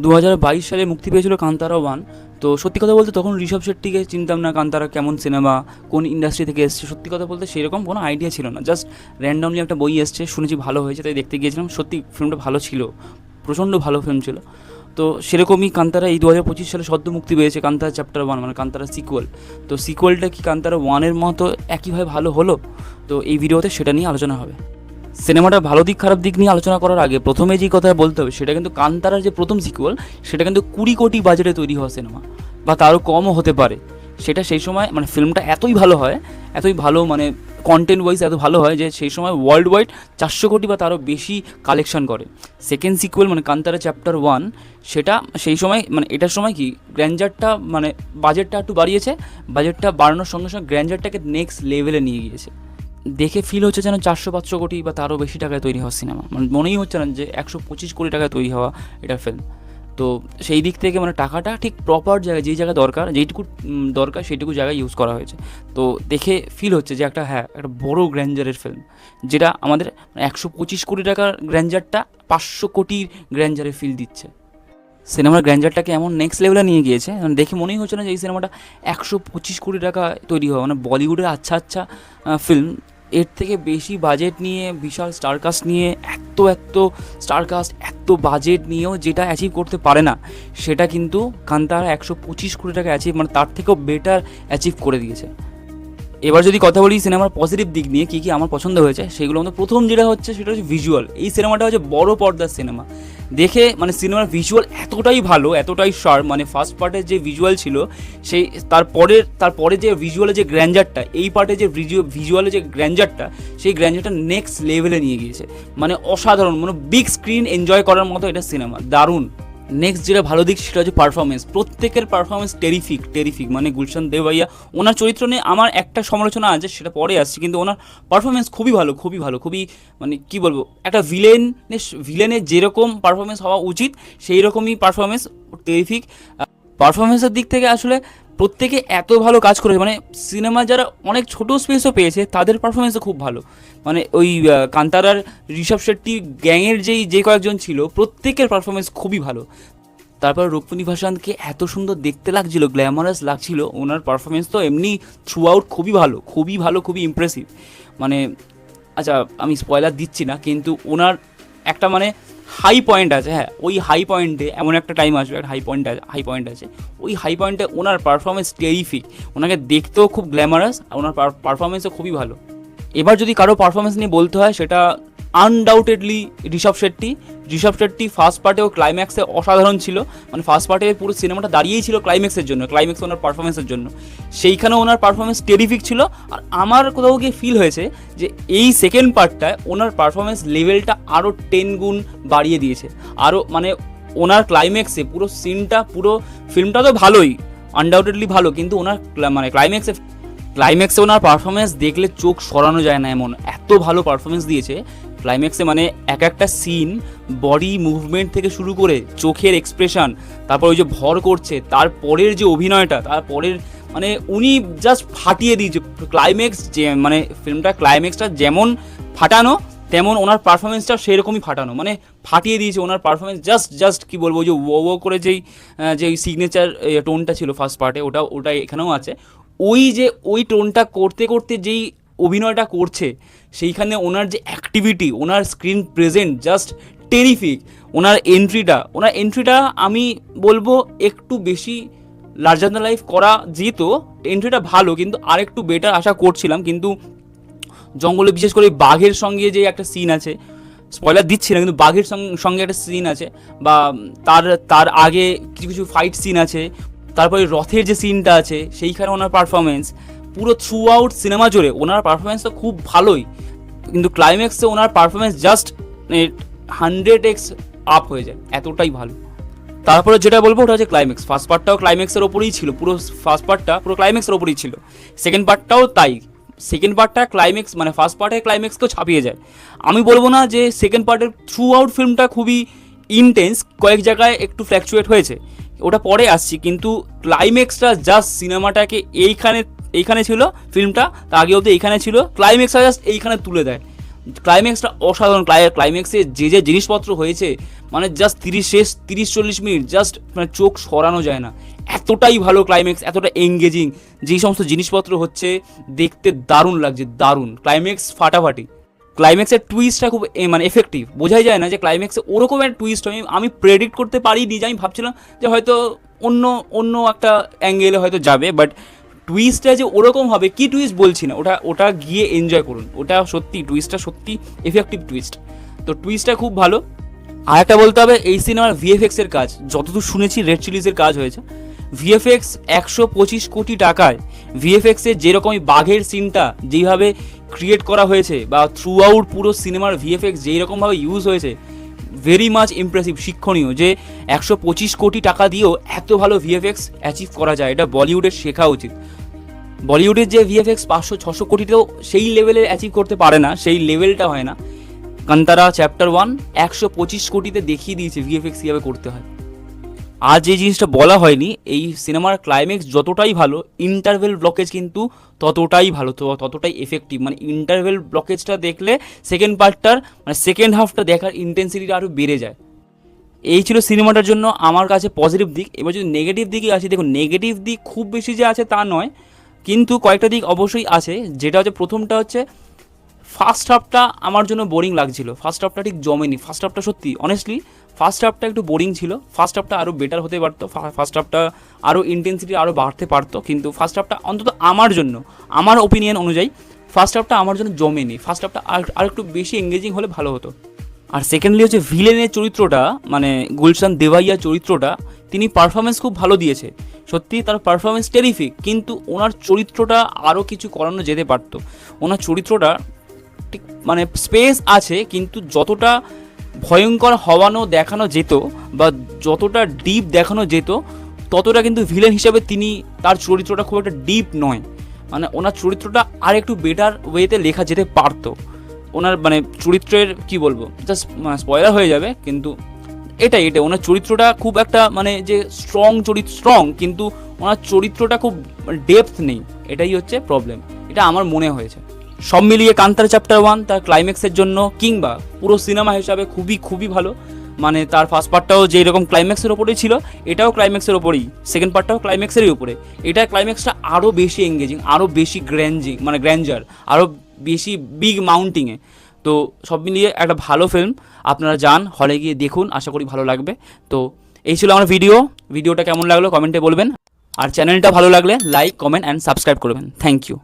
দু হাজার বাইশ সালে মুক্তি পেয়েছিল কান্তারা ওয়ান। তো সত্যি কথা বলতে তখন ঋষভ শেট্টিকে চিনতাম না কান্তারা কেমন সিনেমা কোন ইন্ডাস্ট্রি থেকে এসছে। সত্যি কথা বলতে সেরকম কোনো আইডিয়া ছিল না। জাস্ট র্যান্ডমলি একটা বই এসছে, শুনেছি ভালো হয়েছে, তাই দেখতে গিয়েছিলাম। সত্যি ফিল্মটা ভালো ছিল, প্রচণ্ড ভালো ফিল্ম ছিল। তো সেরকমই কান্তারা এই দু হাজার পঁচিশ সালে সদ্য মুক্তি পেয়েছে কান্তারা চ্যাপ্টার ওয়ান মানে কান্তারা সিকুয়াল তো সিকুয়ালটা কি কান্তারা ওয়ানের মতো একইভাবে ভালো হলো? তো এই ভিডিওতে সেটা নিয়ে আলোচনা হবে। সিনেমাটার ভালো দিক, খারাপ দিক নিয়ে আলোচনা করার আগে প্রথমে যে কথা বলতে হবে, সেটা কিন্তু কান্তারার যে প্রথম সিকুয়াল সেটা কিন্তু কুড়ি কোটি বাজেটে তৈরি হওয়া সিনেমা, বা তারও কমও হতে পারে। সেটা সেই সময় মানে ফিল্মটা এতই ভালো হয়, এতই ভালো মানে কন্টেন্ট ওয়াইজ এত ভালো হয় যে সেই সময় ওয়ার্ল্ড ওয়াইড চারশো কোটি বা তারও বেশি কালেকশন করে। সেকেন্ড সিকুয়েল মানে কান্তারা চ্যাপ্টার ওয়ান সেটা সেই সময় মানে এটার সময় কি গ্র্যান্ডারটা মানে বাজেটটা একটু বাড়িয়েছে বাজেটটা বাড়ানোর সঙ্গে সঙ্গে গ্র্যান্ডারটাকে নেক্সট লেভেলে নিয়ে গিয়েছে। দেখে ফিল হচ্ছে যেন চারশো পাঁচশো কোটি বা তারও বেশি টাকায় তৈরি হওয়া সিনেমা মানে মনেই হচ্ছে না যে একশো পঁচিশ কোটি টাকায় তৈরি হওয়া এটা ফিল্ম তো সেই দিক থেকে মানে টাকাটা ঠিক প্রপার জায়গায়, যেই জায়গায় দরকার, যেইটুকু দরকার সেইটুকু জায়গায় ইউজ করা হয়েছে। তো দেখে ফিল হচ্ছে যে একটা হ্যাঁ একটা বড় গ্র্যান্ডারের ফিল্ম যেটা আমাদের একশো পঁচিশ কোটি টাকার গ্র্যান্ডারটা পাঁচশো কোটির গ্র্যান্ডারে ফিল দিচ্ছে। সিনেমার গ্র্যান্ডারটাকে এমন নেক্সট লেভেলে নিয়ে গিয়েছে মানে দেখে মনেই হচ্ছে না যে এই সিনেমাটা একশো পঁচিশ কোটি টাকা তৈরি হওয়া। মানে বলিউডের আচ্ছা আচ্ছা ফিল্ম এর থেকে বেশি বাজেট নিয়ে, বিশাল স্টারকাস্ট নিয়ে এত এত স্টারকাস্ট এত বাজেট নিয়েও যেটা অ্যাচিভ করতে পারে না, সেটা কিন্তু কান্তারা একশো পঁচিশ কোটি টাকা অ্যাচিভ মানে তার থেকেও বেটার অ্যাচিভ করে দিয়েছে। এবার যদি কথা বলি সিনেমার পজিটিভ দিক নিয়ে, কী কী আমার পছন্দ হয়েছে, সেগুলো মধ্যে প্রথম যেটা হচ্ছে, সেটা হচ্ছে ভিজুয়াল এই সিনেমাটা হচ্ছে বড় পর্দার সিনেমা দেখে মানে সিনেমার ভিজুয়াল এতটাই ভালো, এতটাই শার্প মানে ফার্স্ট পার্টের যে ভিজুয়াল ছিল, সেই তারপরের তারপরে যে ভিজুয়ালের যে গ্র্যান্ডারটা এই পার্টে যে ভিজুয়ালের যে গ্র্যান্ডারটা সেই গ্র্যান্ডারটা নেক্সট লেভেলে নিয়ে গিয়েছে। মানে অসাধারণ মানে বিগ স্ক্রিন এনজয় করার মতো এটা সিনেমা দারুণ। নেক্সট যেটা ভালো দিক সেটা হচ্ছে পারফরমেন্স প্রত্যেকের পারফরমেন্স টেরিফিক টেরিফিক মানে গুলশান দেবাইয়া ওনার চরিত্র নিয়ে আমার একটা সমালোচনা আছে, সেটা পরে আসছে, কিন্তু ওনার পারফরমেন্স খুবই ভালো খুবই ভালো, খুবই মানে কি বলব, একটা ভিলেন ভিলেনের যেরকম পারফরমেন্স হওয়া উচিত সেই রকমই পারফরমেন্স টেরিফিক পারফরমেন্সের দিক থেকে আসলে প্রত্যেকে এত ভালো কাজ করেছে মানে সিনেমা যারা অনেক ছোট স্পেসও পেয়েছে, তাদের পারফরমেন্সও খুব ভালো। মানে ওই কান্তারার ঋষভ শেট্টি গ্যাংয়ের যেই, যে কয়েকজন ছিল, প্রত্যেকের পারফরমেন্স খুবই ভালো। তারপর রুক্মিণী ভাসানকে এত সুন্দর দেখতে লাগছিল গ্ল্যামারাস লাগছিল, ওনার পারফরমেন্স তো এমনি থ্রু আউট খুবই ভালো খুবই ভালো, খুবই ইমপ্রেসিভ মানে আচ্ছা আমি স্পয়লার দিচ্ছি না, কিন্তু ওনার একটা মানে হাই পয়েন্ট আছে হ্যাঁ ওই হাই পয়েন্টে এমন একটা টাইম আসবে, একটা হাই পয়েন্ট আছে হাই পয়েন্ট আছে। ওই হাই পয়েন্টে ওনার পারফরমেন্স টেরিফিক ওনাকে দেখতেও খুব গ্ল্যামারাস আর ওনার পারফরমেন্সও খুবই ভালো। এবার যদি কারও পারফরমেন্স নিয়ে বলতে হয়, সেটা আনডাউটেডলি ঋষভ শেট্টি। ঋষভ শেট্টি ফার্স্ট পার্টেও ক্লাইম্যাক্সে অসাধারণ ছিল। মানে ফার্স্ট পার্টে পুরো সিনেমাটা দাঁড়িয়েই ছিল ক্লাইম্যাক্সের জন্য ক্লাইম্যাক্স ওনার পারফরমেন্সের জন্য। সেইখানেও ওনার পারফরমেন্স টেরিফিক ছিল। আর আমার কোথাও গিয়ে ফিল হয়েছে যে এই সেকেন্ড পার্টটায় ওনার পারফরমেন্স লেভেলটা আরও টেন গুণ বাড়িয়ে দিয়েছে। আরও মানে ওনার ক্লাইম্যাক্সে পুরো সিনটা পুরো ফিল্মটা তো ভালোই আনডাউটেডলি ভালো, কিন্তু ওনার মানে ক্লাইম্যাক্সে ক্লাইম্যাক্সে ওনার পারফরমেন্স দেখলে চোখ সরানো যায় না এমন। এত ভালো পারফরমেন্স দিয়েছে ক্লাইম্যাক্সে মানে এক একটা সিন বডি মুভমেন্ট থেকে শুরু করে চোখের এক্সপ্রেশন তারপর ওই যে ভর করছে তারপরের যে অভিনয়টা তারপরের মানে উনি জাস্ট ফাটিয়ে দিয়েছে। ক্লাইম্যাক্স যে মানে ফিল্মটা ক্লাইম্যাক্সটা যেমন ফাটানো, তেমন ওনার পারফরমেন্সটা সেরকমই ফাটানো। মানে ফাটিয়ে দিয়েছে ওনার পারফরমেন্স জাস্ট জাস্ট কি বলব যে ও ও করে যেই যে সিগনেচার টোনটা ছিল ফার্স্ট পার্টে ওটা ওটা এখানেও আছে। ওই যে, ওই টোনটা করতে করতে যেই অভিনয়টা করছে, সেইখানে ওনার যে অ্যাক্টিভিটি ওনার স্ক্রিন প্রেজেন্ট জাস্ট টেরিফিক ওনার এন্ট্রিটা ওনার এন্ট্রিটা আমি বলব একটু বেশি লার্জার দ্য লাইফ করা যেত এন্ট্রিটা ভালো, কিন্তু আরেকটু বেটার আশা করছিলাম, কিন্তু জঙ্গলে বিশেষ করে বাঘের সঙ্গে যে একটা সিন আছে স্পয়লার দিচ্ছি না, কিন্তু বাঘের সঙ্গ- একটা সিন আছে, বা তার তার আগে কিছু কিছু ফাইট সিন আছে, তারপরে রথের যে সিনটা আছে, সেইখানে ওনার পারফরমেন্স পুরো থ্রু আউট সিনেমা জুড়ে ওনার পারফরমেন্স তো খুব ভালোই, কিন্তু ক্লাইম্যাক্সে ওনার performance just hundred x up হয়ে যায়, এতটাই ভালো। তারপরে যেটা বলব ওটা হচ্ছে ক্লাইম্যাক্স ফার্স্ট পার্টটাও ক্লাইম্যাক্সের ওপরেই ছিল, পুরো ফার্স্ট পার্টটা পুরো ক্লাইম্যাক্সের ওপরেই ছিল। সেকেন্ড পার্টটাও তাই সেকেন্ড পার্টটা ক্লাইম্যাক্স মানে ফার্স্ট পার্টের ক্লাইম্যাক্সকেও ছাপিয়ে যায়। আমি বলব না যে সেকেন্ড পার্টের থ্রু আউট ফিল্মটা খুবই ইনটেন্স কয়েক জায়গায় একটু ফ্ল্যাকচুয়েট হয়েছে। ওটা পরে আসছি, কিন্তু ক্লাইম্যাক্সটা জাস্ট সিনেমাটাকে এইখানে এইখানে ছিল ফিল্মটা তার আগে অবধি এইখানে ছিল। ক্লাইম্যাক্সটা জাস্ট এইখানে তুলে দেয়। ক্লাইম্যাক্সটা অসাধারণ। ক্লাইম্যাক্সে যে যে জিনিসপত্র হয়েছে মানে জাস্ট তিরিশ শেষ, তিরিশ চল্লিশ মিনিট জাস্ট মানে চোখ সরানো যায় না। এতটাই ভালো ক্লাইম্যাক্স এতটা এঙ্গেজিং যেই সমস্ত জিনিসপত্র হচ্ছে, দেখতে দারুণ লাগছে, দারুণ। ক্লাইম্যাক্স ফাটাফাটি। ক্লাইম্যাক্সের টুইস্টটা খুব মানে এফেক্টিভ বোঝাই যায় না যে ক্লাইম্যাক্সে ওরকম একটা টুইস্ট আমি আমি প্রেডিক্ট করতে পারিনি যে, আমি ভাবছিলাম যে হয়তো অন্য অন্য একটা অ্যাঙ্গেলে হয়তো যাবে বাট টুইস্টটা যে ওরকম হবে, কি টুইস্ট বলছি না, ওটা ওটা গিয়ে এনজয় করুন। ওটা সত্যি টুইস্টটা সত্যি এফেক্টিভ টুইস্ট তো টুইস্টটা খুব ভালো। আর একটা বলতে হবে, এই সিনেমার ভিএফএক্স এর কাজ, যতদূর শুনেছি রেড চিলিজের কাজ হয়েছে। ভিএফএক্স একশো পঁচিশ কোটি টাকায় ভিএফএক্স এর যেরকমই বাঘের সিনটা যেইভাবে ক্রিয়েট করা হয়েছে, বা থ্রু আউট পুরো সিনেমার ভিএফএক্স যেই রকমভাবে ইউজ হয়েছে ভেরি মাচ ইমপ্রেসিভ শিক্ষণীয় যে একশো পঁচিশ কোটি টাকা দিয়েও এত ভালো ভিএফএক্স অ্যাচিভ করা যায়। এটা বলিউডের শেখা উচিত। বলিউডের যে ভিএফএক্স পাঁচশো, ছশো কোটিতেও সেই লেভেলে অ্যাচিভ করতে পারে না, সেই লেভেলটা হয় না। কান্তারা চ্যাপ্টার ওয়ান একশো পঁচিশ কোটিতে দেখিয়ে দিয়েছে ভিএফএক্স কীভাবে করতে হয়। আর যে জিনিসটা বলা হয়নি, এই সিনেমার ক্লাইম্যাক্স যতটাই ভালো ইন্টারভেল ব্লকেজ কিন্তু ততটাই ভালো, তো ততটাই এফেক্টিভ মানে ইন্টারভেল ব্লকেজটা দেখলে সেকেন্ড পার্টটার মানে সেকেন্ড হাফটা দেখার ইন্টেন্সিটিটা আরও বেড়ে যায়। এই ছিল সিনেমাটার জন্য আমার কাছে পজিটিভ দিক। এবার যদি নেগেটিভ দিকই আছে দেখুন নেগেটিভ দিক খুব বেশি যে আছে তা নয়, কিন্তু কয়েকটা দিক অবশ্যই আছে, যেটা হচ্ছে প্রথমটা হচ্ছে ফার্স্ট হাফটা আমার জন্য বোরিং লাগছিল। ফার্স্ট হাফটা ঠিক জমেনি। ফার্স্ট হাফটা সত্যি অনেস্টলি ফার্স্ট হাফটা একটু বোরিং ছিল। ফার্স্ট হাফটা আরও বেটার হতে পারতো। ফার্স্ট হাফটা আরও ইন্টেন্সিটি আরও বাড়তে পারতো। কিন্তু ফার্স্ট হাফটা অন্তত আমার জন্য, আমার ওপিনিয়ন অনুযায়ী ফার্স্ট হাফটা আমার জন্য জমেনি। ফার্স্ট হাফটা আর একটু বেশি এঙ্গেজিং হলে ভালো হতো। আর সেকেন্ডলি হচ্ছে ভিলেনের চরিত্রটা মানে গুলশান দেভাইয়া চরিত্রটা, তিনি পারফরমেন্স খুব ভালো দিয়েছে। সত্যি তার পারফরমেন্স টেরিফিক কিন্তু ওনার চরিত্রটা আরও কিছু করানো যেতে পারতো। ওনার চরিত্রটা ঠিক মানে স্পেস আছে, কিন্তু যতটা ভয়ঙ্কর হওয়ানো দেখানো যেত বা যতটা ডিপ দেখানো যেত, ততটা কিন্তু ভিলেন হিসাবে তিনি তার চরিত্রটা খুব একটা ডিপ নয়। মানে ওনার চরিত্রটা আর একটু বেটার ওয়েতে লেখা যেতে পারতো। ওনার মানে চরিত্রের কি বলব? জাস্ট স্পয়লার হয়ে যাবে, কিন্তু এটাই এটা ওনার চরিত্রটা খুব একটা মানে যে স্ট্রং চরিত্র স্ট্রং কিন্তু ওনার চরিত্রটা খুব ডেপথ নেই। এটাই হচ্ছে প্রবলেম এটা আমার মনে হয়েছে। সব মিলিয়ে কান্তার চ্যাপ্টার ওয়ান তার ক্লাইম্যাক্সের জন্য কিংবা পুরো সিনেমা হিসাবে খুবই খুবই ভালো। মানে তার ফার্স্ট পার্টটাও যে এরকম ক্লাইম্যাক্সের ওপরেই ছিল, এটাও ক্লাইম্যাক্সের ওপরেই। সেকেন্ড পার্টটাও ক্লাইম্যাক্সেরই উপরে এটা ক্লাইম্যাক্সটা আরও বেশি এঙ্গেজিং আরও বেশি গ্র্যান্জিং মানে গ্র্যান্ডার আরও বেশি বিগ মাউন্টিংয়ে তো সব মিলিয়ে একটা ভালো ফিল্ম আপনারা যান হলে গিয়ে দেখুন, আশা করি ভালো লাগবে। তো এই ছিল আমার ভিডিও ভিডিওটা কেমন লাগল কমেন্টে বলবেন। আর চ্যানেলটা ভালো লাগলে লাইক কমেন্ট অ্যান্ড সাবস্ক্রাইব করবেন। Thank you